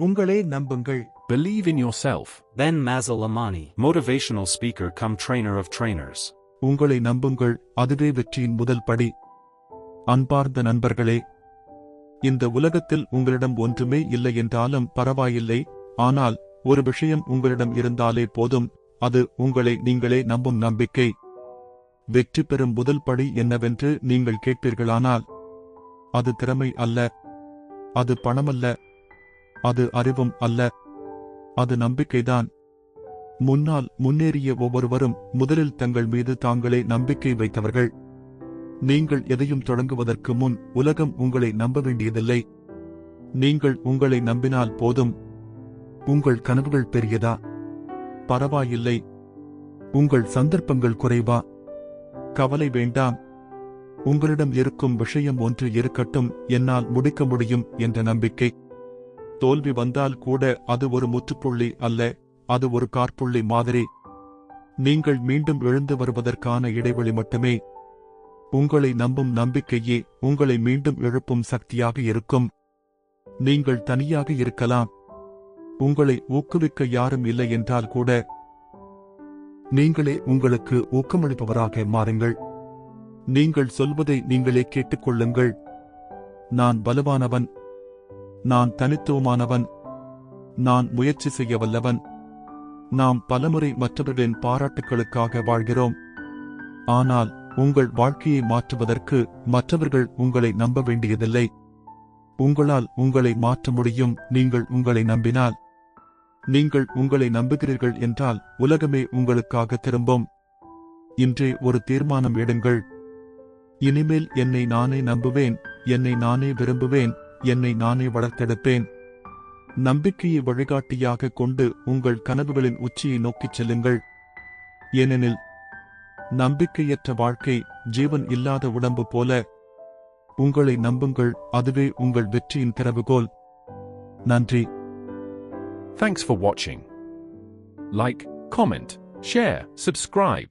உங்களே நம்புங்கள் Believe in yourself. Ben Mazel Amani. Motivational speaker come trainer of trainers. உங்களை நம்புங்கள் அதுவே வெற்றியின் முதல் படி அன்பார்ந்த நண்பர்களே இந்த உலகத்தில் உங்களிடம் ஒன்றுமே இல்லை என்றாலும் பரவாயில்லை ஆனால் ஒரு விஷயம் உங்களிடம் இருந்தாலே போதும் அது உங்களை நீங்களே நம்பும் நம்பிக்கை வெற்றி பெறும் முதல் படி என்னவென்று நீங்கள் கேட்பீர்களானால் அது திறமை அல்ல அது பணமல்ல அது அறிவும் அல்ல. அது நம்பிக்கைதான். முன்னால் முன்னேறிய ஒவ்வொருவரும் முதலில் தங்கள் மீது தாங்களே நம்பிக்கை வைத்தவர்கள். நீங்கள் எதையும் தொடங்குவதற்கு முன் உலகம் உங்களை நம்ப வேண்டியதில்லை. நீங்கள் உங்களை நம்பினால் போதும். உங்கள் கனவுகள் பெரியதா? பரவாயில்லை. உங்கள் சந்தர்ப்பங்கள் குறைவா? கவலை வேண்டாம். உங்களிடம் இருக்கும் விஷயம் ஒன்று இருக்கட்டும் என்னால் முடிக்க முடியும் என்ற நம்பிக்கை. தோல்வி வந்தால் கூட அது ஒரு முற்றுப்புள்ளி அல்ல அது ஒரு காற்புள்ளி மாதிரி. நீங்கள் மீண்டும் எழுந்து வருவதற்கான இடைவெளி மட்டுமே. உங்களை நம்பும் நம்பிக்கையே உங்களை மீண்டும் எழுப்பும் சக்தியாக இருக்கும். நீங்கள் தனியாக இருக்கலாம். உங்களை ஊக்குவிக்க யாரும் இல்லை என்றால் கூட. நீங்களே உங்களுக்கு ஊக்கமளிப்பவராக மாறுங்கள். நீங்கள் சொல்வதை நீங்களே கேட்டுக்கொள்ளுங்கள் நான் வலுவானவன் நான் தனித்துவமானவன். நான் முயற்சி செய்ய வல்லவன். நாம் பலமுறை மற்றவர்களின் பாராட்டுகளுக்காக வாழ்கிறோம். ஆனால் உங்கள் வாழ்க்கையை மாற்றுவதற்கு மற்றவர்கள் உங்களை நம்ப வேண்டியதில்லை. உங்களால் உங்களை மாற்ற முடியும். நீங்கள் உங்களை நம்பினால். நீங்கள் உங்களை நம்புகிறீர்கள் என்றால் உலகமே உங்களுக்காக திரும்பும். இன்றே ஒரு தீர்மானம் எடுங்கள். இனிமேல் என்னை நானே நம்புவேன். என்னை நானே விரும்புவேன். என்னை நானே வளர்த்தெடுப்பேன். நம்பிக்கையை வழிகாட்டியாக கொண்டு உங்கள் கனவுகளின் உச்சியை நோக்கிச் செல்லுங்கள். ஏனெனில் நம்பிக்கையற்ற வாழ்க்கை ஜீவன் இல்லாத உடம்பு போல. உங்களை நம்புங்கள் அதுவே உங்கள் வெற்றியின் திறவுகோல் நன்றி. தேங்க்ஸ் ஃபார் வாட்சிங் லைக் காமெண்ட் ஷேர் சப்ஸ்கிரைப்